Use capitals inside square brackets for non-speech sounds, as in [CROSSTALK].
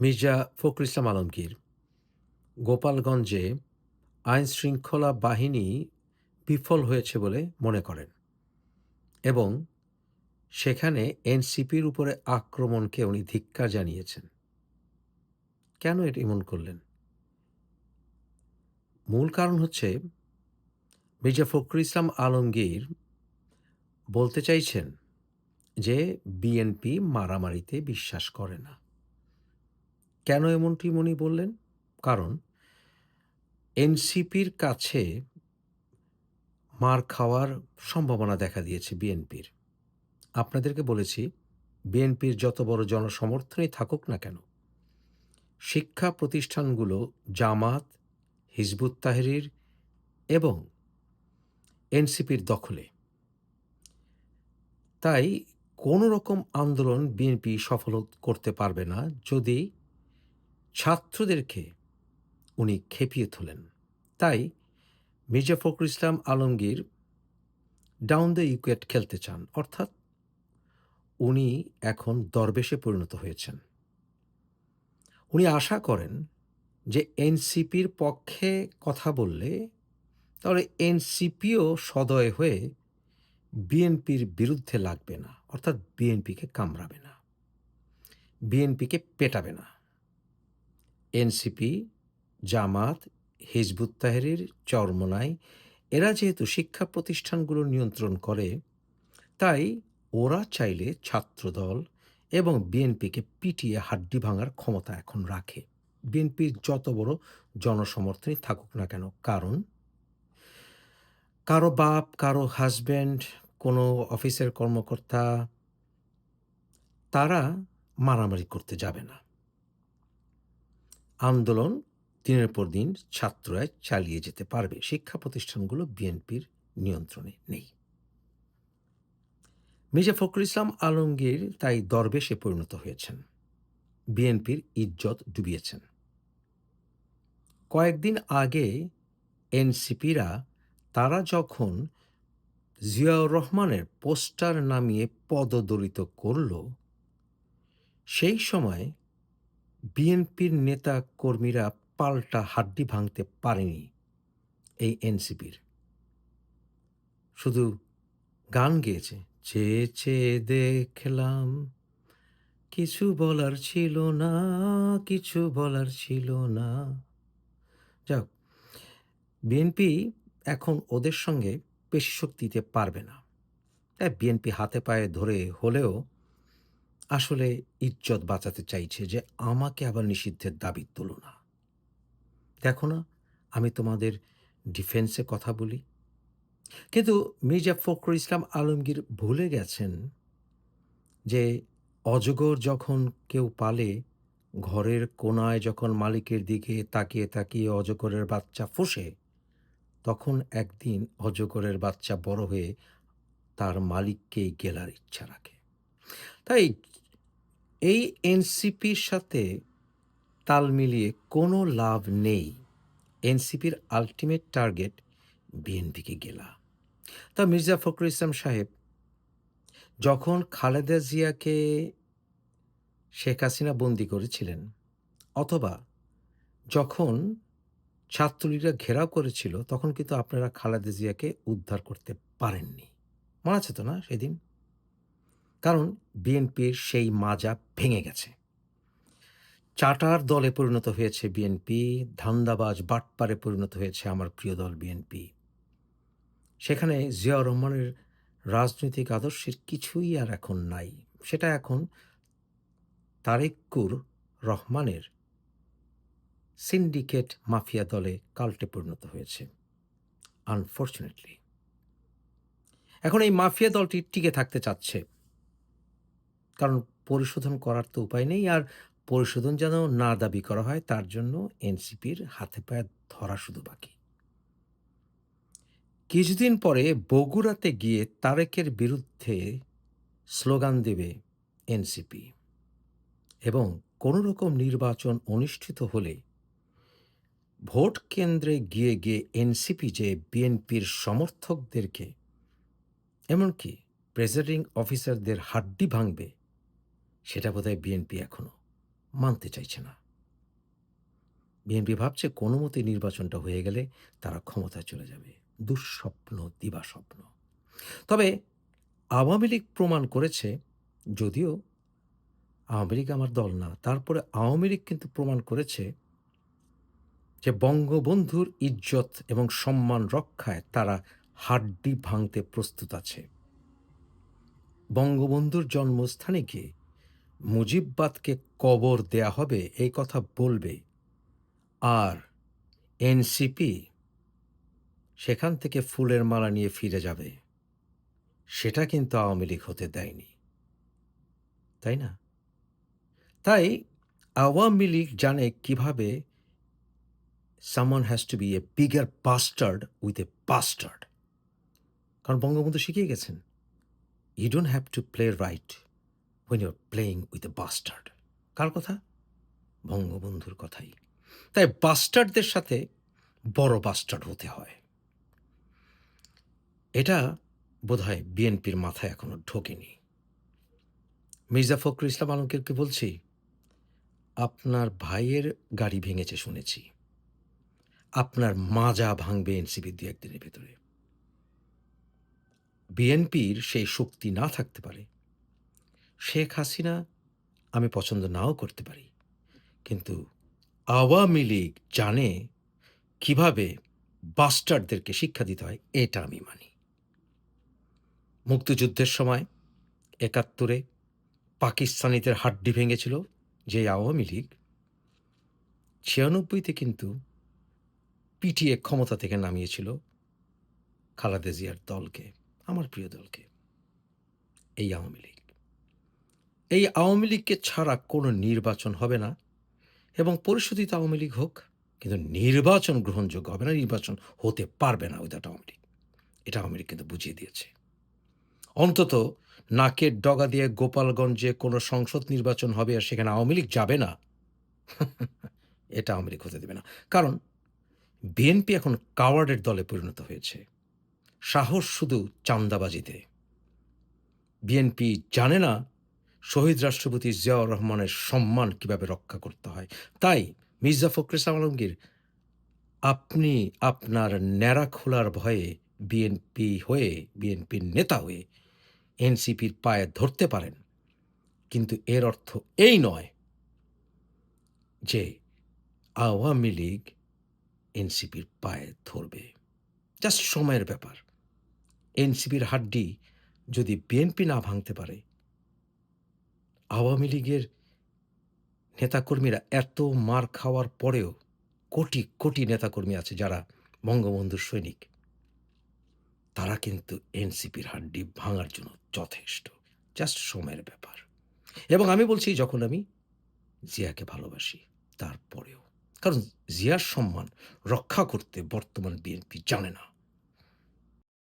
মির্জা ফখরুল ইসলাম আলমগীর, গোপালগঞ্জে আইন শৃঙ্খলা বাহিনী বিফল হয়েছে বলে মনে করেন এবং সেখানে এনসিপির উপরে আক্রমণকে উনি ধিক্কার জানিয়েছেন। কেন এটা এমন করলেন? মূল কারণ হচ্ছে মির্জা ফখরুল ইসলাম আলমগীর বলতে চাইছেন যে বিএনপি মারামারিতে বিশ্বাস করে না। কেন এমনটি উনি বললেন? কারণ এনসিপির কাছে মার খাওয়ার সম্ভাবনা দেখা দিয়েছে বিএনপির। আপনাদেরকে বলেছি, বিএনপির যত বড় জনসমর্থনই থাকুক না কেন, শিক্ষা প্রতিষ্ঠানগুলো জামাত, হিজবুত তাহরির এবং এনসিপির দখলে। তাই কোনো রকম আন্দোলন বিএনপি সফল করতে পারবে না যদি ছাত্রদেরকে উনি খেপিয়ে তোলেন। তাই Mirza Fakhrul Islam Alamgir down the equate খেলতে চান। অর্থাৎ উনি এখন দরবেশে পরিণত হয়েছেন। উনি আশা করেন যে এনসিপির পক্ষে কথা বললে তাহলে এনসিপিও সদয় হয়ে বিএনপির বিরুদ্ধে লাগবে না। অর্থাৎ বিএনপিকে কামড়াবে না। বিএনপিকে পেটাবে না। NCP, Jamaat, Hizbut Tahrir, Charmonai, এরা যেহেতু শিক্ষা প্রতিষ্ঠানগুলো নিয়ন্ত্রণ করে, তাই ওরা চাইলে ছাত্রদল এবং বিএনপিকে পিটিয়ে হাড্ডি ভাঙার ক্ষমতা এখন রাখে। বিএনপির যত বড় জনসমর্থনই থাকুক না কেন, কারণ কারও বাপ, কারও হাজব্যান্ড, কোনো অফিসের কর্মকর্তা, তারা মারামারি করতে যাবে না। আন্দোলন দিনের পর দিন ছাত্ররা চালিয়ে যেতে পারবে। শিক্ষা প্রতিষ্ঠানগুলো বিএনপির নিয়ন্ত্রণে নেই। মির্জা ফখরুল ইসলাম আলমগীর তাই দরবেশে পরিণত হয়েছেন। বিএনপির ইজ্জত ডুবিয়েছেন। কয়েকদিন আগে এনসিপিরা তারা যখন জিয়াউর রহমানের পোস্টার নামিয়ে পদদলিত করল, সেই সময় বিএনপির নেতা কর্মীরা পাল্টা হাড্ডি ভাঙতে পারেনি এই এনসিপির। শুধু গান গেয়েছে চেয়ে চেয়ে দেখলাম, কিছু বলার ছিল না, কিছু বলার ছিল না। যাক, বিএনপি এখন ওদের সঙ্গে পেশি শক্তি দিতে পারবে না। তাই বিএনপি হাতে পায়ে ধরে হলেও আসলে ইজ্জত বাঁচাতে চাইছে যে আমাকে আবার নিষিদ্ধের দাবি তুলো না। দেখো না, আমি তোমাদের ডিফেন্সে কথা বলি। কিন্তু মির্জা ফখরুল ইসলাম আলমগীর ভুলে গেছেন যে অজগর যখন কেউ পালে, ঘরের কোনায় যখন মালিকের দিকে তাকিয়ে তাকিয়ে অজগরের বাচ্চা ফোসে, তখন একদিন অজগরের বাচ্চা বড় হয়ে তার মালিককেই গেলার ইচ্ছা রাখে। তাই এই এনসিপির সাথে তাল মিলিয়ে কোনো লাভ নেই। এনসিপির আলটিমেট টার্গেট বিএনপিকে গেলা। তা মির্জা ফখরুল ইসলাম সাহেব, যখন খালেদা জিয়াকে শেখ হাসিনা বন্দি করেছিলেন, অথবা যখন ছাত্রলীগরা ঘেরাও করেছিল, তখন কিন্তু আপনারা খালেদা জিয়াকে উদ্ধার করতে পারেননি। মনে আছে তো না সেদিন? কারণ বিএনপির সেই মাজা ভেঙে গেছে। চাটার দলে পরিণত হয়েছে বিএনপি, ধান্দাবাজ বাটপারে পরিণত হয়েছে আমার প্রিয় দল বিএনপি। সেখানে জিয়াউর রহমানের রাজনৈতিক আদর্শের কিছুই আর এখন নাই। সেটা এখন তারেকুর রহমানের সিন্ডিকেট মাফিয়া দলে কাল্টে পরিণত হয়েছে, আনফর্চুনেটলি। এখন এই মাফিয়া দলটি টিকে থাকতে চাচ্ছে। কারণ পরিশোধন করার তো উপায় নেই আর পরিশোধন যেন না দাবি করা হয়, তার জন্য এনসিপির হাতে পায়ে ধরা শুধু বাকি। কিছুদিন পরে বগুড়াতে গিয়ে তারেকের বিরুদ্ধে স্লোগান দেবে এনসিপি এবং কোনো রকম নির্বাচন অনুষ্ঠিত হলে ভোট কেন্দ্রে গিয়ে গিয়ে এনসিপি যে বিএনপির সমর্থকদেরকে, এমনকি প্রেসিডিং অফিসারদের হাড্ডি ভাঙবে সেটা বোধহয় বিএনপি এখনও মানতে চাইছে না। বিএনপি ভাবছে কোনো মতে নির্বাচনটা হয়ে গেলে তারা ক্ষমতায় চলে যাবে। দুঃস্বপ্ন দিবা স্বপ্ন তবে আওয়ামী লীগ প্রমাণ করেছে, যদিও আওয়ামী লীগ আমার দল না, তারপরে আওয়ামী লীগ কিন্তু প্রমাণ করেছে যে বঙ্গবন্ধুর ইজ্জত এবং সম্মান রক্ষায় তারা হাড্ডি ভাঙতে প্রস্তুত আছে। বঙ্গবন্ধুর জন্মস্থানে গিয়ে মুজিববাদকে কবর দেয়া হবে, এই কথা বলবে। আর এনসিপি সেখান থেকে ফুলের মালা নিয়ে ফিরে যাবে। সেটা কিন্তু আওয়ামী লীগ হতে দেয়নি। তাই না? তাই আওয়ামী লীগ জানে কীভাবে someone has to be a bigger bastard with a bastard কারণ বঙ্গবন্ধু শিখিয়ে গেছেন you don't have to play right when you're playing with a bastard কার কথা? বঙ্গবন্ধুর কথাই। তাই বাস্টার্ডদের সাথে বড় বাস্টার্ড হতে হয়। এটা বোধহয় বিএনপির মাথায় এখনও ঢোকেনি। মির্জা ফখরুল ইসলাম আলমগীরকে বলছি, আপনার ভাইয়ের গাড়ি ভেঙেছে শুনেছি। আপনার মাজা ভাঙবে এনসিপি দু একদিনের ভেতরে। বিএনপির সেই শক্তি না থাকতে পারে শেখ হাসিনা আমি পছন্দ নাও করতে পারি। কিন্তু আওয়ামী লীগ জানে কীভাবে বাস্টারদেরকে শিক্ষা দিতে হয়, এটা আমি মানি। মুক্তিযুদ্ধের সময় একাত্তরে পাকিস্তানিদের হাড্ডি ভেঙেছিল যে আওয়ামী লীগ। ছিয়ানব্বইতে কিন্তু পিটিয়ে ক্ষমতা থেকে নামিয়েছিল খালেদা জিয়ার দলকে, আমার প্রিয় দলকে, এই আওয়ামী লীগ। এই আওয়ামী লীগকে ছাড়া কোনো নির্বাচন হবে না। এবং পরিশোধিত আওয়ামী লীগ হোক, কিন্তু নির্বাচন গ্রহণযোগ্য হবে না, নির্বাচন হতে পারবে না উইদাউট আওয়ামী লীগ। এটা আওয়ামী লীগ কিন্তু বুঝিয়ে দিয়েছে। অন্তত নাকের ডগা দিয়ে গোপালগঞ্জে কোনো সংসদ নির্বাচন হবে আর সেখানে আওয়ামী লীগ যাবে না, [LAUGHS] এটা আওয়ামী লীগ হতে দেবে না। কারণ বিএনপি এখন কাওয়ার্ডের দলে পরিণত হয়েছে। সাহস শুধু চান্দাবাজিতে। বিএনপি জানে না শহীদ রাষ্ট্রপতি জিয়াউর রহমানের সম্মান কীভাবে রক্ষা করতে হয়? তাই মির্জা ফখরুল আলমগীর, আপনি আপনার ন্যাড়া খোলার ভয়ে বিএনপি হয়ে, বিএনপির নেতা হয়ে এনসিপির পায়ে ধরতে পারেন। কিন্তু এর অর্থ এই নয় যে আওয়ামী লীগ এনসিপির পায়ে ধরবে। জাস্ট সময়ের ব্যাপার। এনসিপির হাড্ডি যদি বিএনপি না ভাঙতে পারে আওয়ামী লীগের নেতাকর্মীরা এত মার খাওয়ার পরেও কোটি কোটি নেতাকর্মী আছে যারা বঙ্গবন্ধুর সৈনিক। তারা কিন্তু এনসিপির হাড্ডি ভাঙার জন্য যথেষ্ট জাস্ট সময়ের ব্যাপার। এবং আমি বলছি, যখন আমি জিয়াকে ভালোবাসি, তারপরেও। কারণ জিয়ার সম্মান রক্ষা করতে বর্তমান বিএনপি জানে না।